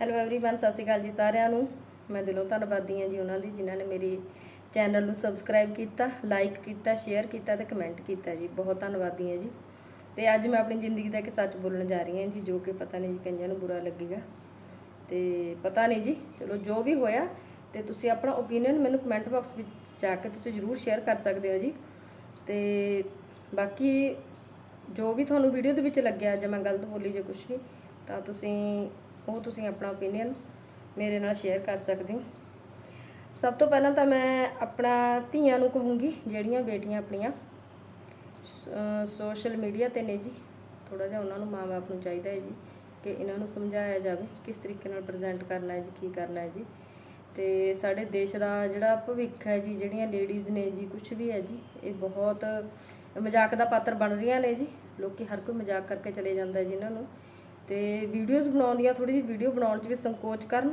Hello everyone ਸਤਿ ਸ਼੍ਰੀ ਅਕਾਲ ਜੀ ਸਾਰਿਆਂ ਨੂੰ ਮੈਂ ਦਿਲੋਂ ਧੰਨਵਾਦੀ ਹਾਂ ਜੀ ਉਹਨਾਂ ਦੀ ਜਿਨ੍ਹਾਂ ਨੇ ਮੇਰੀ ਚੈਨਲ ਨੂੰ ਸਬਸਕ੍ਰਾਈਬ ਕੀਤਾ ਲਾਈਕ ਕੀਤਾ ਸ਼ੇਅਰ ਕੀਤਾ ਤੇ ਕਮੈਂਟ ਕੀਤਾ ਜੀ ਬਹੁਤ ਧੰਨਵਾਦੀ ਹਾਂ ਜੀ ਤੇ ਅੱਜ ਮੈਂ ਆਪਣੀ ਜ਼ਿੰਦਗੀ ਦਾ ਇੱਕ ਸੱਚ ਬੋਲਣ ਜਾ ਰਹੀ ਹਾਂ ਜੀ ਜੋ ਕਿ ਪਤਾ ਨਹੀਂ ਜੀ ਕਈਆਂ ਨੂੰ ਬੁਰਾ ਲੱਗੇਗਾ ਤੇ ਪਤਾ ਨਹੀਂ ਜੀ ਚਲੋ ਜੋ ਵੀ ਹੋਇਆ ਤੇ ਤੁਸੀਂ ਆਪਣਾ ਓਪੀਨੀਅਨ ਮੈਨੂੰ ਕਮੈਂਟ ਬਾਕਸ ਵਿੱਚ ਜਾ ਕੇ ਤੁਸੀਂ ਜਰੂਰ ਸ਼ੇਅਰ ਕਰ ਸਕਦੇ ਹੋ ਜੀ ਤੇ ਬਾਕੀ ਜੋ ਵੀ ਤੁਹਾਨੂੰ ਵੀਡੀਓ ਦੇ ਵਿੱਚ ਲੱਗਿਆ ਜੇ ਮੈਂ ਗਲਤ ਬੋਲੀ ਜੇ ਕੁਝ ਵੀ ਤਾਂ ਤੁਸੀਂ ਉਹ ਤੁਸੀਂ ਆਪਣਾ ਓਪੀਨੀਅਨ ਮੇਰੇ ਨਾਲ ਸ਼ੇਅਰ ਕਰ ਸਕਦੇ ਹੋ। ਸਭ ਤੋਂ ਪਹਿਲਾਂ ਤਾਂ ਮੈਂ ਆਪਣਾ ਧੀਆਂ ਨੂੰ ਕਹੂੰਗੀ, ਜਿਹੜੀਆਂ ਬੇਟੀਆਂ ਆਪਣੀਆਂ ਸੋਸ਼ਲ ਮੀਡੀਆ ਤੇ ਨੇ ਜੀ। ਥੋੜਾ ਜਿਹਾ ਉਹਨਾਂ ਨੂੰ ਮਾਂ-ਬਾਪ ਨੂੰ ਚਾਹੀਦਾ ਹੈ ਜੀ, ਕਿ ਇਹਨਾਂ ਨੂੰ ਸਮਝਾਇਆ ਜਾਵੇ, ਕਿਸ ਤਰੀਕੇ ਨਾਲ ਪ੍ਰੈਜ਼ੈਂਟ ਕਰਨਾ ਹੈ ਜੀ, ਕੀ ਕਰਨਾ ਹੈ ਜੀ। ਤੇ ਸਾਡੇ ਦੇਸ਼ ਦਾ ਜਿਹੜਾ ਭਵਿੱਖ ਹੈ ਜੀ, ਜਿਹੜੀਆਂ ਲੇਡੀਜ਼ ਨੇ ਜੀ ਕੁਝ ਵੀ ਹੈ ਜੀ, ਇਹ ਬਹੁਤ ਮਜ਼ਾਕ ਦਾ ਪਾਤਰ ਬਣ ਰਹੀਆਂ ਨੇ ਜੀ। ਲੋਕੀ ਹਰ ਕੋਈ ਮਜ਼ਾਕ ਕਰਕੇ ਚਲੇ ਜਾਂਦਾ ਜੀ ਇਹਨਾਂ ਨੂੰ। ਤੇ ਵੀਡੀਓਜ਼ ਬਣਾਉਣ ਦੀਆਂ ਥੋੜੀ ਜਿਹੀ ਵੀਡੀਓ ਬਣਾਉਣ 'ਚ ਵੀ ਸੰਕੋਚ ਕਰਨ।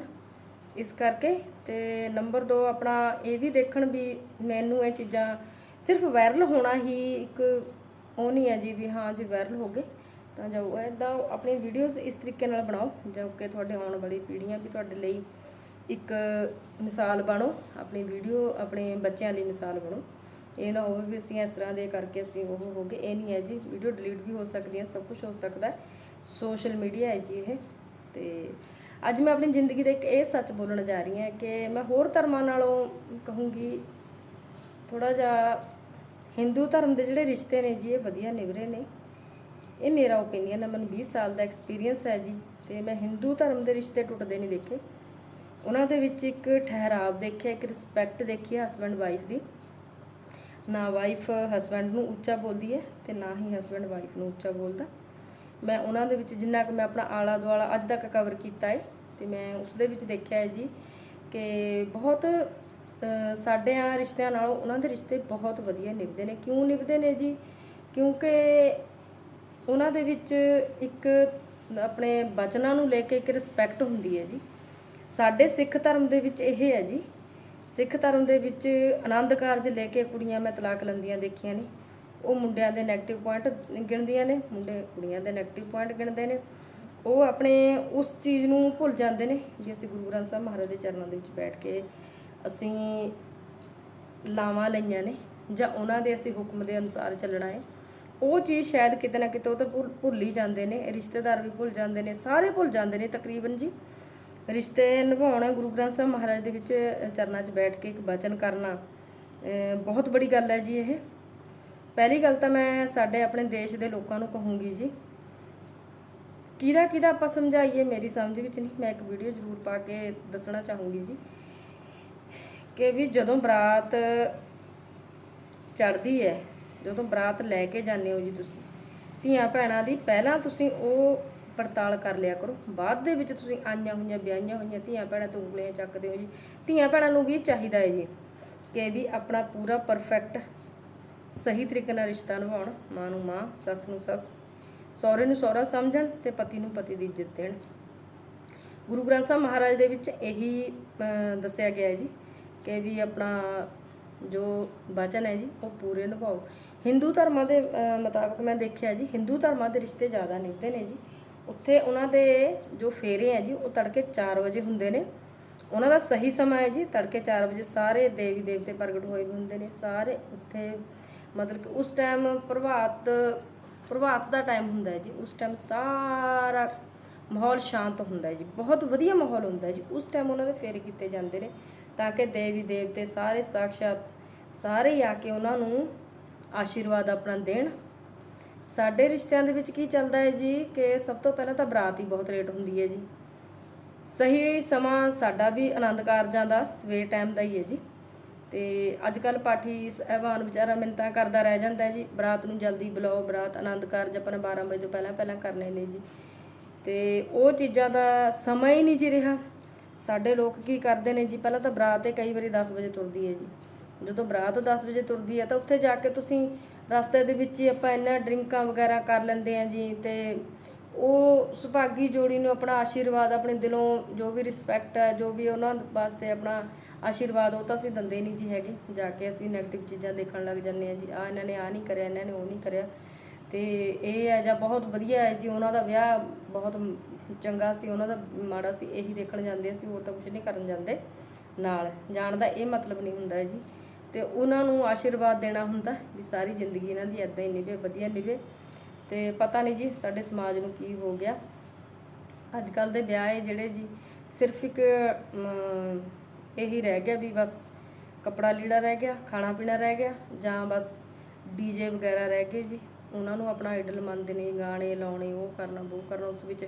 ਇਸ ਕਰਕੇ ਤੇ ਨੰਬਰ 2 ਆਪਣਾ ਇਹ ਵੀ ਦੇਖਣ ਵੀ ਮੈਨੂੰ ਇਹ ਚੀਜ਼ਾਂ ਸਿਰਫ ਵਾਇਰਲ ਹੋਣਾ ਹੀ ਇੱਕ ਉਹ ਨਹੀਂ ਹੈ ਜੀ ਵੀ ਹਾਂ ਜੀ ਵਾਇਰਲ ਹੋ ਗਏ। ਤਾਂ ਜੋ ਇਦਾਂ ਆਪਣੀ ਵੀਡੀਓਜ਼ ਇਸ ਤਰੀਕੇ ਨਾਲ ਬਣਾਓ। ਜੋ ਕਿ ਤੁਹਾਡੇ ਆਉਣ ਵਾਲੀ ਪੀੜ੍ਹੀਆਂ ਵੀ ਤੁਹਾਡੇ ਲਈ ਇੱਕ ਮਿਸਾਲ ਬਣੋ। ਆਪਣੀ ਵੀਡੀਓ ਆਪਣੇ ਬੱਚਿਆਂ ਲਈ ਮਿਸਾਲ ਬਣੋ। ਇਹ ਨਾ ਹੋਵੇ ਵੀ ਅਸੀਂ ਇਸ ਤਰ੍ਹਾਂ ਦੇ ਕਰਕੇ ਅਸੀਂ ਉਹ ਹੋ ਗਏ। ਇਹ ਨਹੀਂ ਹੈ ਜੀ। ਵੀਡੀਓ ਡਿਲੀਟ ਵੀ ਹੋ ਸਕਦੀ ਹੈ, ਸਭ ਕੁਝ ਹੋ ਸਕਦਾ ਹੈ। ਸੋਸ਼ਲ ਮੀਡੀਆ ਹੈ ਜੀ ਇਹ। ਤੇ ਅੱਜ ਮੈਂ ਆਪਣੀ ਜ਼ਿੰਦਗੀ ਦਾ ਇੱਕ ਇਹ ਸੱਚ ਬੋਲਣ ਜਾ ਰਹੀ ਹਾਂ ਕਿ ਮੈਂ ਹੋਰ ਧਰਮਾਂ ਨਾਲੋਂ ਕਹੂੰਗੀ ਥੋੜਾ ਜਿਹਾ ਹਿੰਦੂ ਧਰਮ ਦੇ ਜਿਹੜੇ ਰਿਸ਼ਤੇ ਨੇ ਜੀ, ਇਹ ਵਧੀਆ ਨਿਭਰੇ ਨੇ। ਇਹ ਮੇਰਾ ਓਪੀਨੀਅਨ ਹੈ, ਮੈਨੂੰ 20 ਸਾਲ ਦਾ ਐਕਸਪੀਰੀਅੰਸ ਹੈ ਜੀ ਤੇ ਮੈਂ ਹਿੰਦੂ ਧਰਮ ਦੇ ਰਿਸ਼ਤੇ ਟੁੱਟਦੇ ਨਹੀਂ ਦੇਖੇ। ਉਹਨਾਂ ਦੇ ਵਿੱਚ ਇੱਕ ਠਹਿਰਾਵ ਦੇਖਿਆ, ਇੱਕ ਰਿਸਪੈਕਟ ਦੇਖੀ ਹਸਬੰਡ ਵਾਈਫ ਦੀ। ਨਾ ਵਾਈਫ ਹਸਬੰਡ ਨੂੰ ਉੱਚਾ ਬੋਲਦੀ ਹੈ ਤੇ ਨਾ ਹੀ ਹਸਬੰਡ ਵਾਈਫ ਨੂੰ ਉੱਚਾ ਬੋਲਦਾ। ਮੈਂ ਉਹਨਾਂ ਦੇ ਵਿੱਚ ਜਿੰਨਾ ਕਿ ਮੈਂ ਆਪਣਾ ਆਲਾ ਦੁਆਲਾ ਅੱਜ ਤੱਕ ਕਵਰ ਕੀਤਾ ਹੈ ਤੇ ਮੈਂ ਉਸ ਦੇ ਵਿੱਚ ਦੇਖਿਆ ਹੈ ਜੀ ਕਿ ਬਹੁਤ ਅ, ਸਾਡੇ ਆ ਰਿਸ਼ਤਿਆਂ ਨਾਲੋਂ ਉਹਨਾਂ ਦੇ ਰਿਸ਼ਤੇ ਬਹੁਤ ਵਧੀਆ ਨਿਭਦੇ ਨੇ। ਕਿਉਂ ਨਿਭਦੇ ਨੇ ਜੀ? ਕਿਉਂਕਿ ਉਹਨਾਂ ਦੇ ਵਿੱਚ ਇੱਕ ਆਪਣੇ ਬਚਨਾਂ ਨੂੰ ਲੈ ਕੇ ਇੱਕ ਰਿਸਪੈਕਟ ਹੁੰਦੀ ਹੈ ਜੀ। ਸਾਡੇ ਸਿੱਖ ਧਰਮ ਦੇ ਵਿੱਚ ਇਹ ਹੈ ਜੀ। ਸਿੱਖ ਧਰਮ ਦੇ ਵਿੱਚ ਆਨੰਦ ਕਾਰਜ ਲੈ ਕੇ ਕੁੜੀਆਂ ਮੈਂ ਤਲਾਕ ਲੰਦੀਆਂ ਦੇਖੀਆਂ ਨੇ। ਉਹ ਮੁੰਡਿਆਂ ਦੇ 네ਗੇਟਿਵ ਪੁਆਇੰਟ ਗਿਣਦੀਆਂ ਨੇ, ਮੁੰਡੇ ਕੁੜੀਆਂ ਦੇ 네ਗੇਟਿਵ ਪੁਆਇੰਟ ਗਿਣਦੇ ਨੇ। ਉਹ ਆਪਣੇ ਉਸ ਚੀਜ਼ ਨੂੰ ਭੁੱਲ ਜਾਂਦੇ ਨੇ ਵੀ ਅਸੀਂ ਗੁਰੂ ਗ੍ਰੰਥ ਸਾਹਿਬ ਮਹਾਰਾਜ ਦੇ ਚਰਨਾਂ ਦੇ ਵਿੱਚ ਬੈਠ ਕੇ ਅਸੀਂ ਲਾਵਾਂ ਲਈਆਂ ਨੇ ਜਾਂ ਉਹਨਾਂ ਦੇ ਅਸੀਂ ਹੁਕਮ ਦੇ ਅਨੁਸਾਰ ਚੱਲਣਾ ਹੈ। ਉਹ ਚੀਜ਼ ਸ਼ਾਇਦ ਕਿਤੇ ਨਾ ਕਿਤੇ ਉਹ ਤਾਂ ਭੁੱਲ ਭੁੱਲ ਹੀ ਜਾਂਦੇ ਨੇ, ਰਿਸ਼ਤੇਦਾਰ ਵੀ ਭੁੱਲ ਜਾਂਦੇ ਨੇ, ਸਾਰੇ ਭੁੱਲ ਜਾਂਦੇ ਨੇ ਤਕਰੀਬਨ ਜੀ। ਰਿਸ਼ਤੇ ਨਿਭਾਉਣਾ, ਗੁਰੂ ਗ੍ਰੰਥ ਸਾਹਿਬ ਮਹਾਰਾਜ ਦੇ ਵਿੱਚ ਚਰਨਾਂ 'ਚ ਬੈਠ ਕੇ ਇੱਕ ਬਚਨ ਕਰਨਾ ਬਹੁਤ ਬੜੀ ਗੱਲ ਹੈ ਜੀ ਇਹ। ਪਹਿਲੀ ਗੱਲ ਤਾਂ ਮੈਂ ਸਾਡੇ ਆਪਣੇ ਦੇਸ਼ ਦੇ ਲੋਕਾਂ ਨੂੰ ਕਹੂੰਗੀ ਜੀ, ਕਿਹਦਾ ਕਿਹਦਾ ਆਪਾਂ ਸਮਝਾਈਏ ਮੇਰੀ ਸਮਝ ਵਿੱਚ ਨਹੀਂ, ਮੈਂ ਇੱਕ ਵੀਡੀਓ ਜ਼ਰੂਰ ਪਾ ਕੇ ਦੱਸਣਾ ਚਾਹੂੰਗੀ ਜੀ, ਕਿ ਵੀ ਜਦੋਂ ਬਰਾਤ ਚੜਦੀ ਹੈ, ਜਦੋਂ ਬਰਾਤ ਲੈ ਕੇ ਜਾਂਦੇ ਹੋ ਜੀ ਤੁਸੀਂ, ਧੀਆਂ ਭੈਣਾਂ ਦੀ ਪਹਿਲਾਂ ਤੁਸੀਂ ਉਹ ਪੜਤਾਲ ਕਰ ਲਿਆ ਕਰੋ, ਬਾਅਦ ਦੇ ਵਿੱਚ ਤੁਸੀਂ ਆਈਆਂ ਹੋਈਆਂ, ਵਿਆਹੀਆਂ ਹੋਈਆਂ ਧੀਆਂ ਭੈਣਾਂ ਤੋਂ ਉਂਗਲੀਆਂ ਚੱਕਦੇ ਹੋ ਜੀ, ਧੀਆਂ ਭੈਣਾਂ ਨੂੰ ਵੀ ਚਾਹੀਦਾ ਹੈ ਜੀ, ਕਿ ਵੀ ਆਪਣਾ ਪੂਰਾ ਪਰਫੈਕਟ ਸਹੀ ਤਰੀਕੇ ਨਾਲ ਰਿਸ਼ਤਾ ਨਿਭਾਉਣ, ਮਾਂ ਨੂੰ ਮਾਂ, ਸੱਸ ਨੂੰ ਸੱਸ, ਸਹੁਰੇ ਨੂੰ ਸਹੁਰਾ ਸਮਝਣ ਤੇ ਪਤੀ ਨੂੰ ਪਤੀ ਦੀ ਇੱਜ਼ਤ ਦੇਣ। ਗੁਰੂ ਗ੍ਰੰਥ ਸਾਹਿਬ ਮਹਾਰਾਜ ਦੇ ਵਿੱਚ ਇਹੀ ਦੱਸਿਆ ਗਿਆ ਹੈ ਜੀ ਕਿ ਵੀ ਆਪਣਾ ਜੋ ਵਚਨ ਹੈ ਜੀ, ਉਹ ਪੂਰੇ ਨਿਭਾਓ। ਹਿੰਦੂ ਧਰਮਾਂ ਦੇ ਮੁਤਾਬਕ ਮੈਂ ਦੇਖਿਆ ਜੀ, ਹਿੰਦੂ ਧਰਮਾਂ ਦੇ ਰਿਸ਼ਤੇ ਜ਼ਿਆਦਾ ਨਿਭਦੇ ਨੇ ਜੀ। ਉੱਥੇ ਉਹਨਾਂ ਦੇ ਜੋ ਫੇਰੇ ਹੈ ਜੀ, ਉਹ ਤੜਕੇ 4 ਵਜੇ ਹੁੰਦੇ ਨੇ। ਉਹਨਾਂ ਦਾ ਸਹੀ ਸਮਾਂ ਹੈ ਜੀ, ਤੜਕੇ 4 ਵਜੇ ਸਾਰੇ ਦੇਵੀ ਦੇਵਤੇ ਪ੍ਰਗਟ ਹੋਏ ਵੀ ਹੁੰਦੇ ਨੇ। ਸਾਰੇ ਉੱਥੇ ਮਤਲਬ ਕਿ ਉਸ ਟਾਈਮ ਪ੍ਰਭਾਤ ਪ੍ਰਭਾਤ ਦਾ ਟਾਈਮ ਹੁੰਦਾ ਹੈ ਜੀ, ਉਸ ਟਾਈਮ ਸਾਰਾ ਮਾਹੌਲ ਸ਼ਾਂਤ ਹੁੰਦਾ ਹੈ ਜੀ, ਬਹੁਤ ਵਧੀਆ ਮਾਹੌਲ ਹੁੰਦਾ ਹੈ ਜੀ, ਉਸ ਟਾਈਮ ਉਹਨਾਂ ਦੇ ਫੇਰੇ ਕੀਤੇ ਜਾਂਦੇ ਨੇ, ਤਾਂ ਕਿ ਦੇਵੀ ਦੇਵਤੇ ਸਾਰੇ ਸਾਖਸ਼ਾਤ ਸਾਰੇ ਆ ਕੇ ਉਹਨਾਂ ਨੂੰ ਆਸ਼ੀਰਵਾਦ ਆਪਣਾ ਦੇਣ। ਸਾਡੇ ਰਿਸ਼ਤਿਆਂ ਦੇ ਵਿੱਚ ਕੀ ਚੱਲਦਾ ਹੈ ਜੀ ਕਿ ਸਭ ਤੋਂ ਪਹਿਲਾਂ ਤਾਂ ਬਰਾਤ ਹੀ ਬਹੁਤ ਲੇਟ ਹੁੰਦੀ ਹੈ ਜੀ। ਸਹੀ ਸਮਾਂ ਸਾਡਾ ਵੀ ਆਨੰਦ ਕਾਰਜਾਂ ਦਾ ਸਵੇਰ ਟਾਈਮ ਦਾ ਹੀ ਹੈ ਜੀ। ਤੇ ਅੱਜ ਕੱਲ ਪਾਠੀ ਸਹਿਬਾਨ ਵਿਚਾਰਾ ਮਿੰਤਾਂ ਕਰਦਾ ਰਹਿ ਜਾਂਦਾ ਜੀ। ਬਰਾਤ ਨੂੰ ਜਲਦੀ ਬੁਲਾਓ, ਬਰਾਤ ਆਨੰਦ ਕਾਰਜ ਆਪਣਾ 12 ਵਜੇ ਤੋਂ ਪਹਿਲਾਂ ਪਹਿਲਾਂ ਕਰਨੇ ਨੇ ਜੀ। ਤੇ ਉਹ ਚੀਜ਼ਾਂ ਦਾ ਸਮਾਂ ਹੀ ਨਹੀਂ ਜੀ ਰਿਹਾ। ਸਾਡੇ ਲੋਕ ਕੀ ਕਰਦੇ ਨੇ ਜੀ, ਪਹਿਲਾਂ ਤਾਂ ਬਰਾਤ ਇਹ ਕਈ ਵਾਰੀ 10 ਵਜੇ ਤੁਰਦੀ ਹੈ ਜੀ। ਜਦੋਂ ਬਰਾਤ 10 ਵਜੇ ਤੁਰਦੀ ਹੈ ਤਾਂ ਉੱਥੇ ਜਾ ਕੇ ਤੁਸੀਂ ਰਸਤੇ ਦੇ ਵਿੱਚ ਹੀ ਆਪਾਂ ਇੰਨਾ ਡਰਿੰਕਾਂ ਵਗੈਰਾ ਕਰ ਲੈਂਦੇ ਆ ਜੀ ਤੇ ਉਹ ਸੁਭਾਗੀ ਜੋੜੀ ਨੂੰ ਆਪਣਾ ਆਸ਼ੀਰਵਾਦ ਆਪਣੇ ਦਿਲੋਂ ਜੋ ਵੀ ਰਿਸਪੈਕਟ ਹੈ, ਜੋ ਵੀ ਉਹਨਾਂ ਵਾਸਤੇ ਆਪਣਾ ਆਸ਼ੀਰਵਾਦ ਉਹ ਤਾਂ ਅਸੀਂ ਦਿੰਦੇ ਨਹੀਂ ਜੀ ਹੈਗੇ। ਜਾ ਕੇ ਅਸੀਂ 네ਗੇਟਿਵ ਚੀਜ਼ਾਂ ਦੇਖਣ ਲੱਗ ਜਾਂਦੇ ਆ ਜੀ ਆ ਇਹਨਾਂ ਨੇ ਆ ਨਹੀਂ ਕਰਿਆ, ਇਹਨਾਂ ਨੇ ਉਹ ਨਹੀਂ ਕਰਿਆ। ਤੇ ਇਹ ਹੈ ਜਾਂ ਬਹੁਤ ਵਧੀਆ ਹੈ ਜੀ, ਉਹਨਾਂ ਦਾ ਵਿਆਹ ਬਹੁਤ ਚੰਗਾ ਸੀ, ਉਹਨਾਂ ਦਾ ਮਾੜਾ ਸੀ, ਇਹੀ ਦੇਖਣ ਜਾਂਦੇ ਸੀ ਹੋਰ ਤਾਂ ਕੁਝ ਨਹੀਂ ਕਰਨ ਜਾਂਦੇ ਨਾਲ। ਜਾਣ ਦਾ ਇਹ ਮਤਲਬ ਨਹੀਂ ਹੁੰਦਾ ਜੀ। ਤੇ ਉਹਨਾਂ ਨੂੰ ਆਸ਼ੀਰਵਾਦ ਦੇਣਾ ਹੁੰਦਾ ਵੀ ਸਾਰੀ ਜ਼ਿੰਦਗੀ ਇਹਨਾਂ ਦੀ ਐਦਾਂ ਹੀ ਨਿਭੇ, ਵਧੀਆ ਨਿਭੇ। ਤੇ ਪਤਾ ਨਹੀਂ ਜੀ ਸਾਡੇ ਸਮਾਜ ਨੂੰ ਕੀ ਹੋ ਗਿਆ। ਅੱਜ ਕੱਲ ਦੇ ਵਿਆਹ ਹੈ ਜਿਹੜੇ ਜੀ, ਸਿਰਫ ਇੱਕ ਇਹੀ ਰਹਿ ਗਿਆ ਵੀ ਬਸ ਕਪੜਾ ਲੀੜਾ ਰਹਿ ਗਿਆ, ਖਾਣਾ ਪੀਣਾ ਰਹਿ ਗਿਆ ਜਾਂ ਬਸ ਡੀਜੇ ਵਗੈਰਾ ਰਹਿ ਗਏ ਜੀ। ਉਹਨਾਂ ਨੂੰ ਆਪਣਾ ਆਈਡਲ ਮੰਨਦੇ ਨੇ, ਗਾਣੇ ਲਾਉਣੇ, ਉਹ ਕਰਨਾ ਉਹ ਕਰਨਾ, ਉਸ ਵਿੱਚ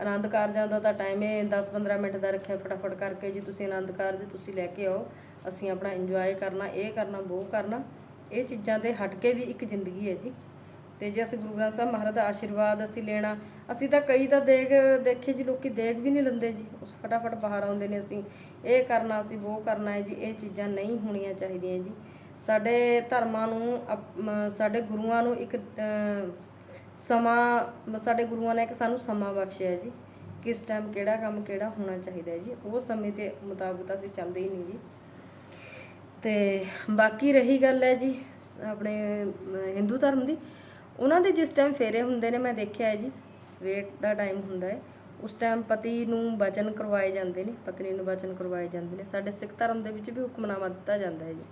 ਆਨੰਦ ਕਾਰਜਾਂ ਦਾ ਤਾਂ ਟਾਈਮ ਹੈ 10-15 ਮਿੰਟ ਦਾ ਰੱਖਿਆ ਫਟਾਫਟ ਕਰਕੇ ਜੀ, ਤੁਸੀਂ ਆਨੰਦ ਕਾਰਜ ਤੁਸੀਂ ਲੈ ਕੇ ਆਓ, ਅਸੀਂ ਆਪਣਾ ਇੰਜੋਏ ਕਰਨਾ, ਇਹ ਕਰਨਾ, ਉਹ ਕਰਨਾ, ਇਹ ਚੀਜ਼ਾਂ ਤੇ ਹਟ ਕੇ ਵੀ ਇੱਕ ਜ਼ਿੰਦਗੀ ਹੈ ਜੀ। ਤੇ ਜੇ ਅਸੀਂ ਗੁਰੂ ਗ੍ਰੰਥ ਸਾਹਿਬ ਮਹਾਰਾਜ ਦਾ ਆਸ਼ੀਰਵਾਦ ਅਸੀਂ ਲੈਣਾ, ਅਸੀਂ ਤਾਂ ਕਈ ਤਾਂ ਦੇਖ, ਦੇਖੇ ਜੀ ਲੋਕੀ ਦੇਖ ਵੀ ਨਹੀਂ ਲੈਂਦੇ ਜੀ। ਫਟਾਫਟ ਬਾਹਰ ਆਉਂਦੇ ਨੇ ਅਸੀਂ, ਇਹ ਕਰਨਾ ਅਸੀਂ, ਉਹ ਕਰਨਾ ਹੈ ਜੀ, ਇਹ ਚੀਜ਼ਾਂ ਨਹੀਂ ਹੋਣੀਆਂ ਚਾਹੀਦੀਆਂ ਜੀ। ਸਾਡੇ ਧਰਮਾਂ ਨੂੰ, ਅਪ- ਸਾਡੇ ਗੁਰੂਆਂ ਨੂੰ ਇੱਕ ਸਮਾਂ, ਸਾਡੇ ਗੁਰੂਆਂ ਨੇ ਇੱਕ ਸਾਨੂੰ ਸਮਾਂ ਬਖਸ਼ਿਆ ਜੀ। ਕਿਸ ਟਾਈਮ ਕਿਹੜਾ ਕੰਮ ਕਿਹੜਾ ਹੋਣਾ ਚਾਹੀਦਾ ਜੀ। ਉਹ ਸਮੇਂ ਦੇ ਮੁਤਾਬਕ ਤਾਂ ਅਸੀਂ ਚੱਲਦੇ ਹੀ ਨਹੀਂ ਜੀ। ਤੇ ਬਾਕੀ ਰਹੀ ਗੱਲ ਹੈ ਜੀ, ਆਪਣੇ ਹਿੰਦੂ ਧਰਮ ਦੀ। ਉਹਨਾਂ ਦੇ ਜਿਸ ਟਾਈਮ ਫੇਰੇ ਹੁੰਦੇ ਨੇ, ਮੈਂ ਦੇਖਿਆ ਹੈ ਜੀ, ਸਵੇਰ ਦਾ ਟਾਈਮ ਹੁੰਦਾ ਹੈ, ਉਸ ਟਾਈਮ ਪਤੀ ਨੂੰ ਵਚਨ ਕਰਵਾਏ ਜਾਂਦੇ ਨੇ, ਪਤਨੀ ਨੂੰ ਵਚਨ ਕਰਵਾਏ ਜਾਂਦੇ ਨੇ। ਸਾਡੇ ਸਿੱਖ ਧਰਮ ਦੇ ਵਿੱਚ ਵੀ ਹੁਕਮਨਾਮਾ ਦਿੱਤਾ ਜਾਂਦਾ ਹੈ ਜੀ।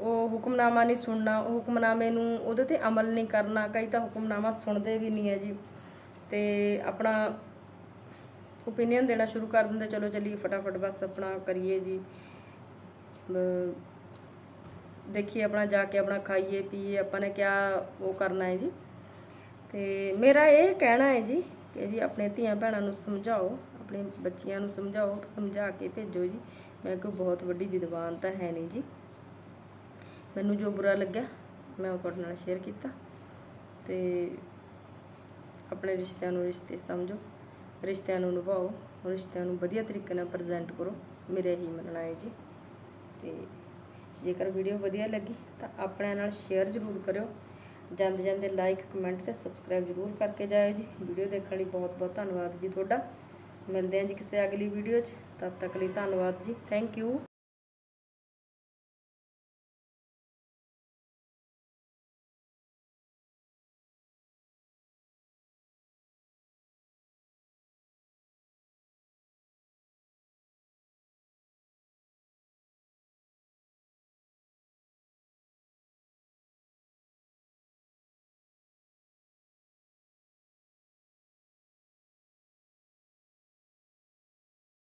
ਉਹ ਹੁਕਮਨਾਮਾ ਨਹੀਂ ਸੁਣਨਾ, ਉਹ ਹੁਕਮਨਾਮੇ ਨੂੰ ਉਹਦੇ ਤੇ ਅਮਲ ਨਹੀਂ ਕਰਨਾ, ਕਈ ਤਾਂ ਹੁਕਮਨਾਮਾ ਸੁਣਦੇ ਵੀ ਨਹੀਂ ਹੈ ਜੀ। ਤੇ ਆਪਣਾ ਓਪੀਨੀਅਨ ਦੇਣਾ ਸ਼ੁਰੂ ਕਰ ਦਿੰਦੇ, ਚਲੋ ਚੱਲੀਏ, ਫਟਾਫਟ ਬਸ ਆਪਣਾ ਕਰੀਏ ਜੀ। ਦੇਖੀਏ ਆਪਣਾ, ਜਾ ਕੇ ਆਪਣਾ ਖਾਈਏ, ਪੀਏ, ਆਪਾਂ ਨੇ ਕਿਆ ਉਹ ਕਰਨਾ ਹੈ ਜੀ। ਤੇ ਮੇਰਾ ਇਹ ਕਹਿਣਾ ਹੈ ਜੀ ਕਿ ਵੀ ਆਪਣੇ ਧੀਆਂ ਭੈਣਾਂ ਨੂੰ ਸਮਝਾਓ, ਆਪਣੇ ਬੱਚਿਆਂ ਨੂੰ ਸਮਝਾਓ, ਸਮਝਾ ਕੇ ਭੇਜੋ ਜੀ। ਮੈਂ ਕੋਈ ਬਹੁਤ ਵੱਡੀ ਵਿਦਵਾਨ ਤਾਂ ਹੈ ਨਹੀਂ ਜੀ। ਮੈਨੂੰ ਜੋ ਬੁਰਾ ਲੱਗਿਆ, ਮੈਂ ਉਹ ਤੁਹਾਡੇ ਨਾਲ ਸ਼ੇਅਰ ਕੀਤਾ। ਤੇ ਆਪਣੇ ਰਿਸ਼ਤਿਆਂ ਨੂੰ ਰਿਸ਼ਤੇ ਸਮਝੋ, ਰਿਸ਼ਤਿਆਂ ਨੂੰ ਨਿਭਾਓ, ਰਿਸ਼ਤਿਆਂ ਨੂੰ ਵਧੀਆ ਤਰੀਕੇ ਨਾਲ ਪ੍ਰੈਜ਼ੈਂਟ ਕਰੋ। ਮੇਰੇ ਹੀ ਮੰਨਣਾ ਹੈ ਜੀ। ਤੇ ਜੇਕਰ ਵੀਡੀਓ ਵਧੀਆ ਲੱਗੀ ਤਾਂ ਆਪਣਿਆਂ ਨਾਲ ਸ਼ੇਅਰ ਜ਼ਰੂਰ ਕਰਿਓ। ਜਾਂਦੇ ਜਾਂਦੇ ਲਾਈਕ ਕਮੈਂਟ ਤੇ ਸਬਸਕ੍ਰਾਈਬ ਜ਼ਰੂਰ ਕਰਕੇ ਜਾਇਓ ਜੀ। ਵੀਡੀਓ ਦੇਖਣ ਲਈ ਬਹੁਤ ਬਹੁਤ ਧੰਨਵਾਦ ਜੀ ਤੁਹਾਡਾ। ਮਿਲਦੇ ਹਾਂ ਜੀ ਕਿਸੇ ਅਗਲੀ ਵੀਡੀਓ 'ਚ। ਤਦ ਤੱਕ ਲਈ ਧੰਨਵਾਦ ਜੀ। Thank you